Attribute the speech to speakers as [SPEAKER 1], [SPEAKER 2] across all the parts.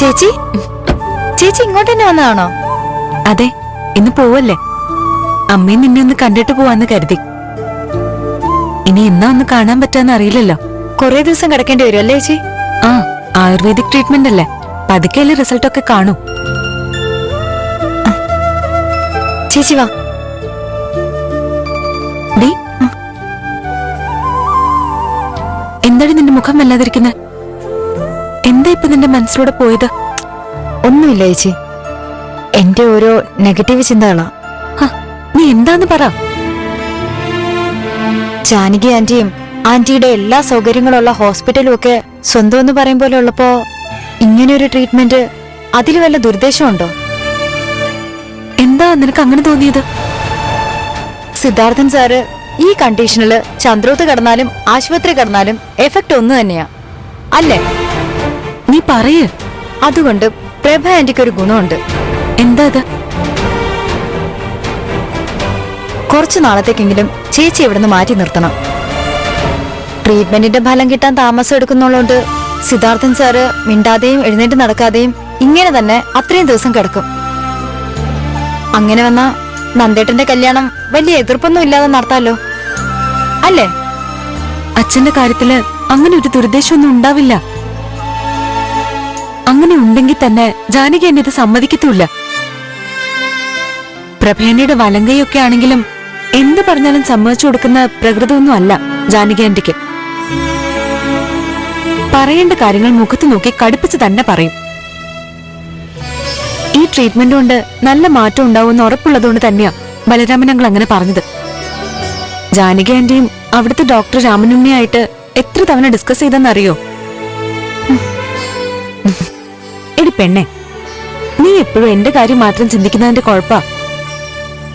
[SPEAKER 1] ചേച്ചി? ചേച്ചി ഇങ്ങോട്ട് തന്നെ വന്നതാണോ?
[SPEAKER 2] അതെ ഇന്ന് പോവല്ലേ. അമ്മയും നിന്നെ ഒന്ന് കണ്ടിട്ട് പോവാന്ന് കരുതി. ഇനി എന്നാ ഒന്ന് കാണാൻ പറ്റാന്ന് അറിയില്ലല്ലോ.
[SPEAKER 1] കുറെ ദിവസം കിടക്കേണ്ടി വരും അല്ലേ ചേച്ചി?
[SPEAKER 2] ആ ആയുർവേദിക് ട്രീറ്റ്മെന്റ് അല്ലേ. പതുക്കെയല്ലേ റിസൾട്ട് ഒക്കെ കാണൂ.
[SPEAKER 1] ചേച്ചി വാ.
[SPEAKER 2] ഡീ? എന്താണ് നിന്റെ മുഖം വല്ലാതിരിക്കുന്നത് ഇപ്പൊ നിന്റെ മനസ്സിലൂടെ പോയത്?
[SPEAKER 1] ഒന്നുമില്ല ചേച്ചി. എന്റെ ഓരോ നെഗറ്റീവ് ചിന്തകളാ.
[SPEAKER 2] നീ എന്താന്ന് പറ?
[SPEAKER 1] ജാനകി ആന്റിയും ആന്റിയുടെ എല്ലാ സൗകര്യങ്ങളുള്ള ഹോസ്പിറ്റലും ഒക്കെ സ്വന്തം എന്ന് പറയും പോലെ ഉള്ളപ്പോ ഇങ്ങനെ ഒരു ട്രീറ്റ്മെന്റ് അതിൽ വല്ല ദുരുദ്ദേശമുണ്ടോ?
[SPEAKER 2] എന്താ നിനക്ക് അങ്ങനെ തോന്നിയത്?
[SPEAKER 1] സിദ്ധാർത്ഥൻ സാറ് ഈ കണ്ടീഷനിൽ ചന്ദ്രോത്ത് കടന്നാലും ആശുപത്രി കടന്നാലും എഫക്റ്റ് ഒന്ന് തന്നെയാ. അല്ലേ?
[SPEAKER 2] നീ പറയേ.
[SPEAKER 1] അതുകൊണ്ട് പ്രഭ ആന്റിക്ക് ഒരു ഗുണമുണ്ട്.
[SPEAKER 2] എന്താ അത്?
[SPEAKER 1] കുറച്ചു നാളത്തേക്കെങ്കിലും ചേച്ചി ഇവിടുന്ന് മാറ്റി നിർത്തണം. ട്രീറ്റ്മെന്റിന്റെ ഫലം കിട്ടാൻ താമസം എടുക്കുന്നുള്ളതുകൊണ്ട് സിദ്ധാർത്ഥൻ സാറ് മിണ്ടാതെയും എഴുന്നേറ്റ് നടക്കാതെയും ഇങ്ങനെ തന്നെ അത്രയും ദിവസം കിടക്കും. അങ്ങനെ വന്നാ നന്ദേട്ടന്റെ കല്യാണം വലിയ എതിർപ്പൊന്നും ഇല്ലാതെ നടത്താലോ? അല്ലേ?
[SPEAKER 2] അച്ഛന്റെ കാര്യത്തിൽ അങ്ങനെ ഒരു ദുരുദ്ദേശമൊന്നും ഉണ്ടാവില്ല. അങ്ങനെ ഉണ്ടെങ്കിൽ തന്നെ ജാനകി എന്നെ ഇത് സമ്മതിക്കത്തൂല്ല പ്രഭേനയുടെ വലങ്കയൊക്കെ ആണെങ്കിലും എന്ത് പറഞ്ഞാലും സമ്മതിച്ചു കൊടുക്കുന്ന പ്രകൃതമൊന്നും അല്ല ജാനകി പറയേണ്ട കാര്യങ്ങൾ മുഖത്ത് നോക്കി കടുപ്പിച്ച് തന്നെ പറയും. ഈ ട്രീറ്റ്മെന്റ് കൊണ്ട് നല്ല മാറ്റം ഉണ്ടാവുമെന്ന് ഉറപ്പുള്ളതുകൊണ്ട് തന്നെയാ ബലരാമൻ അങ്ങൾ അങ്ങനെ പറഞ്ഞത്. ജാനകി ആന്റിയും അവിടുത്തെ ഡോക്ടർ രാമനുണ്ണിയായിട്ട് എത്ര തവണ ഡിസ്കസ് ചെയ്തെന്നറിയോ? എടി പെണ്ണെ നീ എപ്പോഴും എന്റെ കാര്യം മാത്രം ചിന്തിക്കുന്നതിന്റെ കുഴപ്പാ.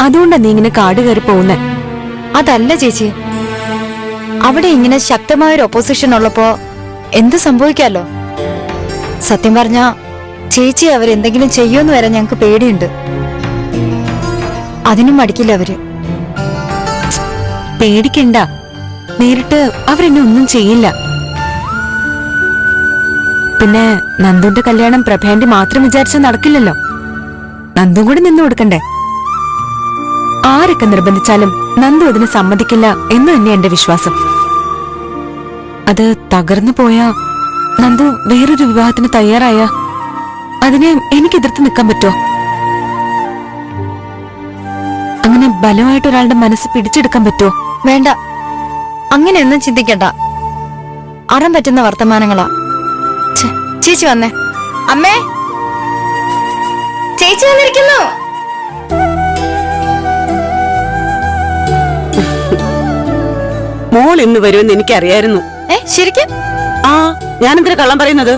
[SPEAKER 2] അതുകൊണ്ടാ നീ ഇങ്ങനെ കാട് കയറി പോകുന്നേ.
[SPEAKER 1] അതല്ല ചേച്ചി അവിടെ ഇങ്ങനെ ശക്തമായ ഒരു ഒപ്പോസിഷൻ ഉള്ളപ്പോ എന്ത് സംഭവിക്കാലോ? സത്യം പറഞ്ഞ ചേച്ചി അവരെന്തെങ്കിലും ചെയ്യുമെന്ന് വരെ ഞങ്ങൾക്ക് പേടിയുണ്ട്. അതിനും മടിക്കില്ല അവർ.
[SPEAKER 2] പേടിക്കണ്ട. നേരിട്ട് അവരെന്നെ ഒന്നും ചെയ്യില്ല. പിന്നെ നന്ദുന്റെ കല്യാണം പ്രഭേന്റെ മാത്രം വിചാരിച്ച നടക്കില്ലല്ലോ. നന്ദു കൂടി നിന്നു കൊടുക്കണ്ടേ? ആരൊക്കെ നിർബന്ധിച്ചാലും നന്ദു അതിന് സമ്മതിക്കില്ല എന്ന് തന്നെ എന്റെ വിശ്വാസം. അത് തകർന്നു പോയാ നന്ദു വേറൊരു വിവാഹത്തിന് തയ്യാറായ അതിനെ എനിക്ക് എതിർത്ത് നിൽക്കാൻ പറ്റുമോ? അങ്ങനെ ബലമായിട്ട് ഒരാളുടെ മനസ്സ് പിടിച്ചെടുക്കാൻ പറ്റുമോ?
[SPEAKER 1] വേണ്ട. അങ്ങനെയൊന്നും ചിന്തിക്കണ്ട. അറം പറ്റുന്ന വർത്തമാനങ്ങളാ. ചേച്ചി വന്നേ. അമ്മേ ചേച്ചി വന്നിരിക്കുന്നു.
[SPEAKER 3] മോൾ ഇന്ന് വരുമെന്ന് എനിക്കറിയായിരുന്നു.
[SPEAKER 1] ഏ ശരിക്കും?
[SPEAKER 3] ആ ഞാനെന്തിനാ കള്ളം പറയുന്നത്?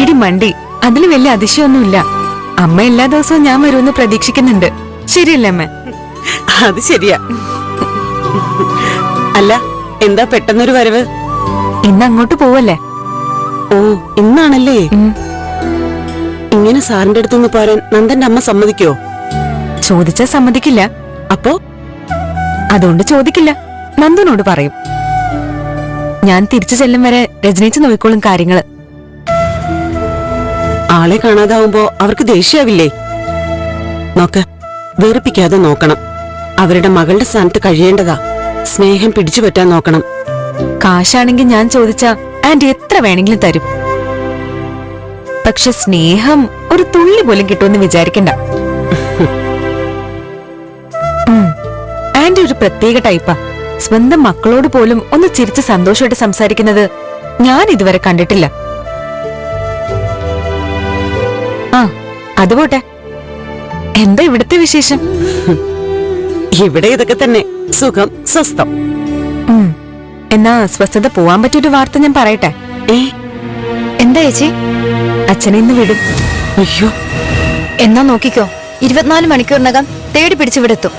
[SPEAKER 2] എടി മണ്ടി അതിൽ വലിയ അതിശയൊന്നുമില്ല. അമ്മ എല്ലാ ദിവസവും ഞാൻ വരുമെന്ന് പ്രതീക്ഷിക്കുന്നുണ്ട്. ശരിയല്ലേ അമ്മ?
[SPEAKER 3] അത് ശരിയാ. അല്ല എന്താ പെട്ടെന്നൊരു വരവ്?
[SPEAKER 2] ഇന്ന് അങ്ങോട്ട് പോവല്ലേ?
[SPEAKER 3] ഓ ഇന്നാണല്ലേ ഇങ്ങനെ സാറിന്റെ അടുത്തൊന്ന് പോരാൻ നന്ദന്റെ അമ്മ സമ്മതിക്കോ?
[SPEAKER 2] ചോദിച്ചാ സമ്മതിക്കില്ല.
[SPEAKER 3] അപ്പോ?
[SPEAKER 2] അതുകൊണ്ട് ചോദിക്കില്ല. നന്ദനോട് പറയും. ഞാൻ തിരിച്ചു ചെല്ലും വരെ രജനീച്ച് നോക്കിക്കോളും കാര്യങ്ങൾ.
[SPEAKER 3] ആളെ കാണാതാവുമ്പോ അവർക്ക് ദേഷ്യാവില്ലേ? നോക്ക് വെറുപ്പിക്കാതെ നോക്കണം. അവരുടെ മകളുടെ സ്ഥാനത്ത് കഴിയേണ്ടതാ. സ്നേഹം പിടിച്ചു പറ്റാൻ നോക്കണം.
[SPEAKER 2] കാശാണെങ്കിൽ ഞാൻ ചോദിച്ച ആന്റി എത്ര വേണമെങ്കിലും തരും. പക്ഷെ സ്നേഹം ഒരു തുള്ളി പോലും കിട്ടുമെന്ന് വിചാരിക്കണ്ട. ആന്റി ഒരു പ്രത്യേക ടൈപ്പാ. സ്വന്തം മക്കളോട് പോലും ഒന്ന് ചിരിച്ച് സന്തോഷമായിട്ട് സംസാരിക്കുന്നത് ഞാൻ ഇതുവരെ കണ്ടിട്ടില്ല. ആ അത് പോട്ടെ. എന്താ ഇവിടുത്തെ വിശേഷം?
[SPEAKER 3] ഇവിടെ ഇതൊക്കെ തന്നെ. സുഖം സ്വസ്ഥം.
[SPEAKER 2] എന്നാ അസ്വസ്ഥത പോവാൻ പറ്റിയൊരു വാർത്ത ഞാൻ പറയട്ടെ?
[SPEAKER 3] ഏ
[SPEAKER 1] എന്താ ചേച്ചി?
[SPEAKER 2] അച്ഛനെ ഇന്ന് വിടും.
[SPEAKER 3] അയ്യോ.
[SPEAKER 1] എന്നാ നോക്കിക്കോ. ഇരുപത്തിനാല് മണിക്കൂറിനകം തേടി പിടിച്ച് ഇവിടെ എത്തും